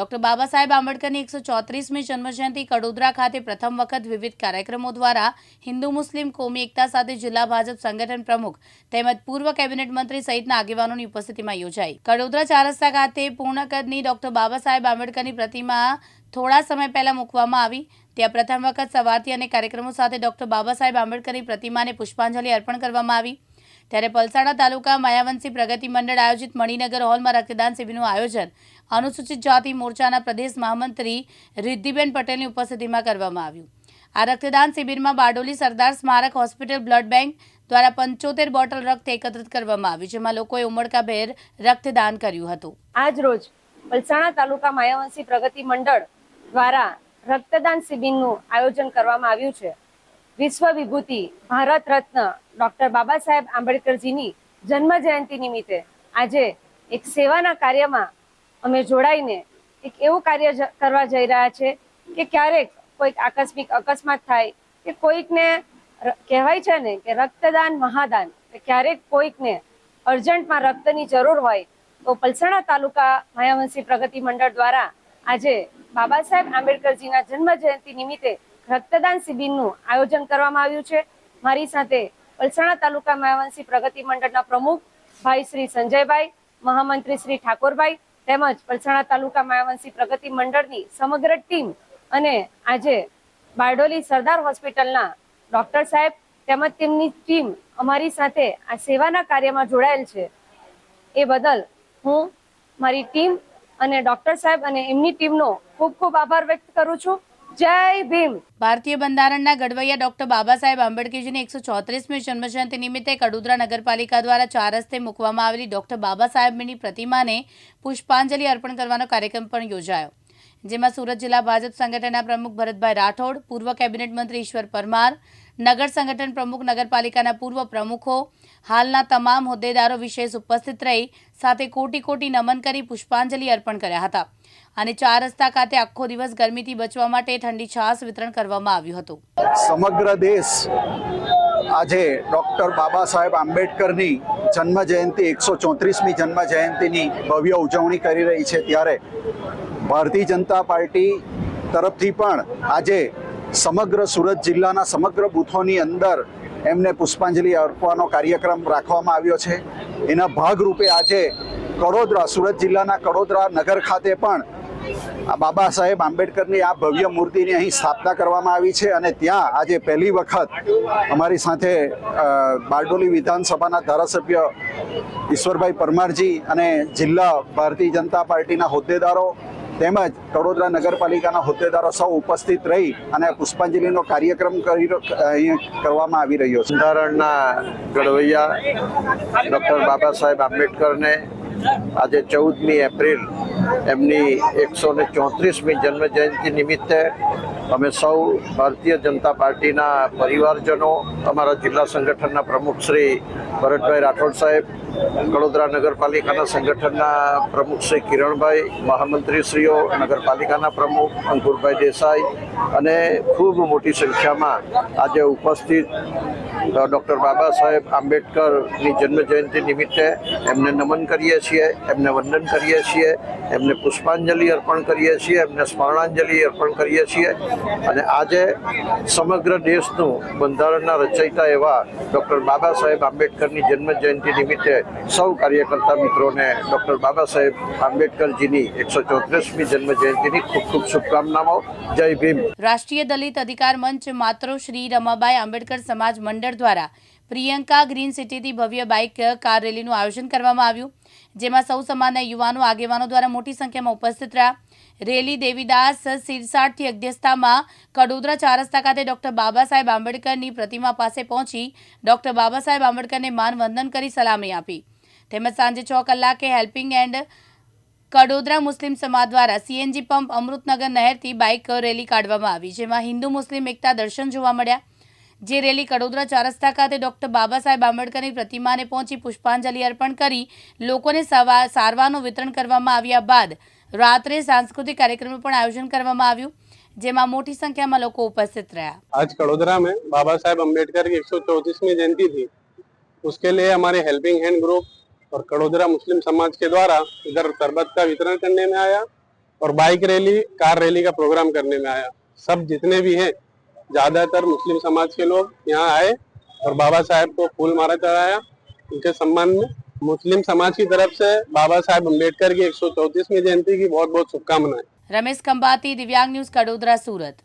Doctor Baba Saheb આંબેડકરની એકસો ચોત્રીસમી જન્મજયંતિ કડોદરા ખાતે પ્રથમ વખત વિવિધ કાર્યક્રમો દ્વારા હિન્દુ મુસ્લિમ કોમી એકતા સાથે જિલ્લા ભાજપ સંગઠન પ્રમુખ તેમજ પૂર્વ કેબિનેટ મંત્રી સહિતના આગેવાનોની ઉપસ્થિતિમાં યોજાઈ. કડોદરા ચાર રસ્તા ખાતે પૂર્ણ કદની ડોક્ટર બાબા સાહેબ આંબેડકરની પ્રતિમા થોડા સમય પહેલા મૂકવામાં આવી. ત્યાં પ્રથમ વખત સવારથી અને કાર્યક્રમો સાથે ડોક્ટર બાબા સાહેબ આંબેડકરની પ્રતિમાને પુષ્પાંજલિ અર્પણ કરવામાં આવી. ત્યારે પલસાણા તાલુકા માયાવંશી પ્રગતિ મંડળ આયોજિત મણિનગર હોલમાં રક્તદાન શિબિરનું આયોજન અનુસૂચિત જાતિ મોરચાના પ્રદેશ મહામંત્રી રિદ્ધિબેન પટેલની ઉપસ્થિતિમાં કરવામાં આવ્યું. આ રક્તદાન શિબિરમાં બારડોલી સરદાર સ્મારક હોસ્પિટલ બ્લડ બેંક દ્વારા પંચોતેર બોટલ રક્ત એકત્રિત કરવામાં આવ્યું જેમાં લોકોએ ઉમળકાભેર રક્તદાન કર્યું હતું. આજ રોજ પલસાણા તાલુકા માયાવંશી પ્રગતિ મંડળ દ્વારા રક્તદાન શિબિરનું આયોજન કરવામાં આવ્યું છે. વિશ્વ વિભૂતિ ભારત રત્ન ડોક્ટર બાબા સાહેબ આંબેડકરજીની જન્મ જયંતિ નિમિત્તે આજે એક સેવાના કાર્યમાં અમે જોડાઈને એક એવું કાર્ય કરવા જઈ રહ્યા છે કે ક્યારેક કોઈક આકસ્મિક અકસ્માત થાય કે કોઈકને કહેવાય છે ને કે રક્તદાન મહાદાન. ક્યારેક કોઈકને અર્જન્ટમાં રક્તની જરૂર હોય તો પલસાણા તાલુકા માયાવંશી પ્રગતિ મંડળ દ્વારા આજે બાબા સાહેબ આંબેડકરજીના જન્મ જયંતિ નિમિત્તે રક્તદાન શિબિરનું આયોજન કરવામાં આવ્યું છે. મારી સાથે પલસાણા તાલુકા માયાવંશી પ્રગતિ મંડળના પ્રમુખ ભાઈ શ્રી સંજયભાઈ, મહામંત્રી શ્રી ઠાકોરભાઈ તેમજ પલસાણા તાલુકા માયાવંશી પ્રગતિ મંડળની સમગ્ર ટીમ અને આજે બારડોલી સરદાર હોસ્પિટલના ડોક્ટર સાહેબ તેમજ તેમની ટીમ અમારી સાથે આ સેવાના કાર્યમાં જોડાયેલ છે. એ બદલ હું મારી ટીમ અને ડોક્ટર સાહેબ અને એમની ટીમનો ખૂબ ખૂબ આભાર વ્યક્ત કરું છું. જય ભીમ. ભારતીય બંધારણના ઘડવૈયા ડોક્ટર બાબા સાહેબ આંબેડકરજીની એકસો ચોત્રીસમી જન્મજયંતિ નિમિત્તે કડોદરા નગરપાલિકા દ્વારા ચાર રસ્તે મૂકવામાં આવેલી ડોક્ટર બાબા સાહેબની પ્રતિમાને પુષ્પાંજલિ અર્પણ કરવાનો કાર્યક્રમ પણ યોજાયો. જેમાં સુરત જિલ્લા ભાજપ સંગઠનના પ્રમુખ ભરતભાઈ રાઠોડ, પૂર્વ કેબિનેટ મંત્રી ઈશ્વર પરમાર, નગર સંગઠન પ્રમુખ નગરપાલિકાના પૂર્વ પ્રમુખો, હાલના તમામ હોદ્દેદારો વિશેષ ઉપસ્થિત રહી સાથે કોટી કોટી નમન કરી પુષ્પાંજલિ અર્પણ કર્યા હતા. અને ચાર રસ્તા ખાતે આખો દિવસ ગરમીથી બચવા માટે ઠંડી છાશ વિતરણ કરવામાં આવ્યું હતું. સમગ્ર દેશ આજે ડૉક્ટર બાબા સાહેબ આંબેડકરની જન્મ જયંતિ એકસો ચોત્રીસમી જન્મ જયંતિની ભવ્ય ઉજવણી કરી રહી છે. ત્યારે ભારતીય જનતા પાર્ટી તરફથી પણ આજે સમગ્ર સુરત જિલ્લાના સમગ્ર બૂથોની અંદર એમને પુષ્પાંજલિ અર્પવાનો કાર્યક્રમ રાખવામાં આવ્યો છે. એના ભાગરૂપે આજે કડોદરા, સુરત જિલ્લાના કડોદરા નગર ખાતે પણ બાબા સાહેબ આંબેડકરની આ ભવ્ય મૂર્તિની અહીં સ્થાપના કરવામાં આવી છે અને ત્યાં આજે પહેલી વખત અમારી સાથે બારડોલી વિધાનસભાના ધારાસભ્ય ઈશ્વરભાઈ પરમારજી અને જિલ્લા ભારતીય જનતા પાર્ટીના હોદ્દેદારો તેમજ કડોદરા નગરપાલિકાના હોદ્દેદારો સૌ ઉપસ્થિત રહી અને પુષ્પાંજલિનો કાર્યક્રમ કરી કરવામાં આવી રહ્યો છે. બંધારણના ઘડવૈયા ડૉક્ટર બાબા સાહેબ આંબેડકરને આજે ચૌદમી એપ્રિલ એમની એકસો ને ચોત્રીસમી જન્મજયંતિ નિમિત્તે અમે સૌ ભારતીય જનતા પાર્ટીના પરિવારજનો, અમારા જિલ્લા સંગઠનના પ્રમુખ શ્રી ભરતભાઈ રાઠોડ સાહેબ કડોદરા નગરપાલિકાના સંગઠનના પ્રમુખ શ્રી કિરણભાઈ, મહામંત્રીશ્રીઓ, નગરપાલિકાના પ્રમુખ અંકુરભાઈ દેસાઈ અને ખૂબ મોટી સંખ્યામાં આજે ઉપસ્થિત ડૉક્ટર બાબા સાહેબ આંબેડકરની જન્મ જયંતિ નિમિત્તે એમને નમન કરીએ છીએ, એમને વંદન કરીએ છીએ, એમને પુષ્પાંજલિ અર્પણ કરીએ છીએ, એમને સ્મરણાંજલિ અર્પણ કરીએ છીએ. અને આજે સમગ્ર દેશનું બંધારણના રચયિતા એવા ડૉક્ટર બાબા સાહેબ આંબેડકરની જન્મ જયંતિ નિમિત્તે સૌ કાર્યકર્તા મિત્રોને ડૉક્ટર બાબા સાહેબ આંબેડકરજીની એકસો ચોત્રીસમી જન્મજયંતિની ખૂબ ખૂબ શુભકામનાઓ. જય ભીમ. રાષ્ટ્રીય દલિત અધિકાર મંચ માત્ર શ્રી રમાબાઈ આંબેડકર સમાજ મંડળ દ્વારા પ્રિયંકા ગ્રીન સિટીથી ભવ્ય બાઇક કાર રેલીનું આયોજન કરવામાં આવ્યું, જેમાં સૌ સમાજના યુવાનો આગેવાનો દ્વારા મોટી સંખ્યામાં ઉપસ્થિત રહ્યા. રેલી દેવીદાસ સિરસાટથી અધ્યક્ષતામાં કડોદરા ચાર રસ્તા ખાતે ડોક્ટર બાબા સાહેબ આંબેડકરની પ્રતિમા પાસે પહોંચી ડોક્ટર બાબા સાહેબ આંબેડકરને માનવંદન કરી સલામી આપી. તેમજ સાંજે છ કલાકે હેલ્પિંગ એન્ડ કડોદરા મુસ્લિમ સમાજ દ્વારા સીએનજી પંપ અમૃતનગર નહેરથી બાઇક રેલી કાઢવામાં આવી, જેમાં હિન્દુ મુસ્લિમ એકતા દર્શન જોવા મળ્યા. જે રેલી કડોદરા ચારસ્તા ખાતે ડોક્ટર બાબા સાહેબ આંબેડકરની પ્રતિમાને પહોંચી પુષ્પાંજલિ અર્પણ કરી લોકોને સારવારનું વિતરણ કરવામાં આવ્યા બાદ રાત્રે સાંસ્કૃતિક કાર્યક્રમનું પણ આયોજન કરવામાં આવ્યું જેમાં મોટી સંખ્યામાં લોકો ઉપસ્થિત રહ્યા आज कड़ोदरा में बाबा साहेब अम्बेडकर की एक जयंती थी उसके लिए हमारे हेल्पिंग हैंड ग्रुप और कड़ोदरा मुस्लिम समाज के द्वारा इधर शरबत का वितरण करने में आया और बाइक रैली कार रैली का प्रोग्राम करने में आया सब जितने भी हैं ज्यादातर मुस्लिम समाज के लोग यहाँ आए और बाबा साहेब को फूल माला चढ़ाया उनके सम्मान में मुस्लिम समाज की तरफ से बाबा साहेब अम्बेडकर की एक सौ चौतीसवीं जयंती की बहुत बहुत शुभकामनाएं रमेश खंबाती दिव्यांग न्यूज कड़ोदरा सूरत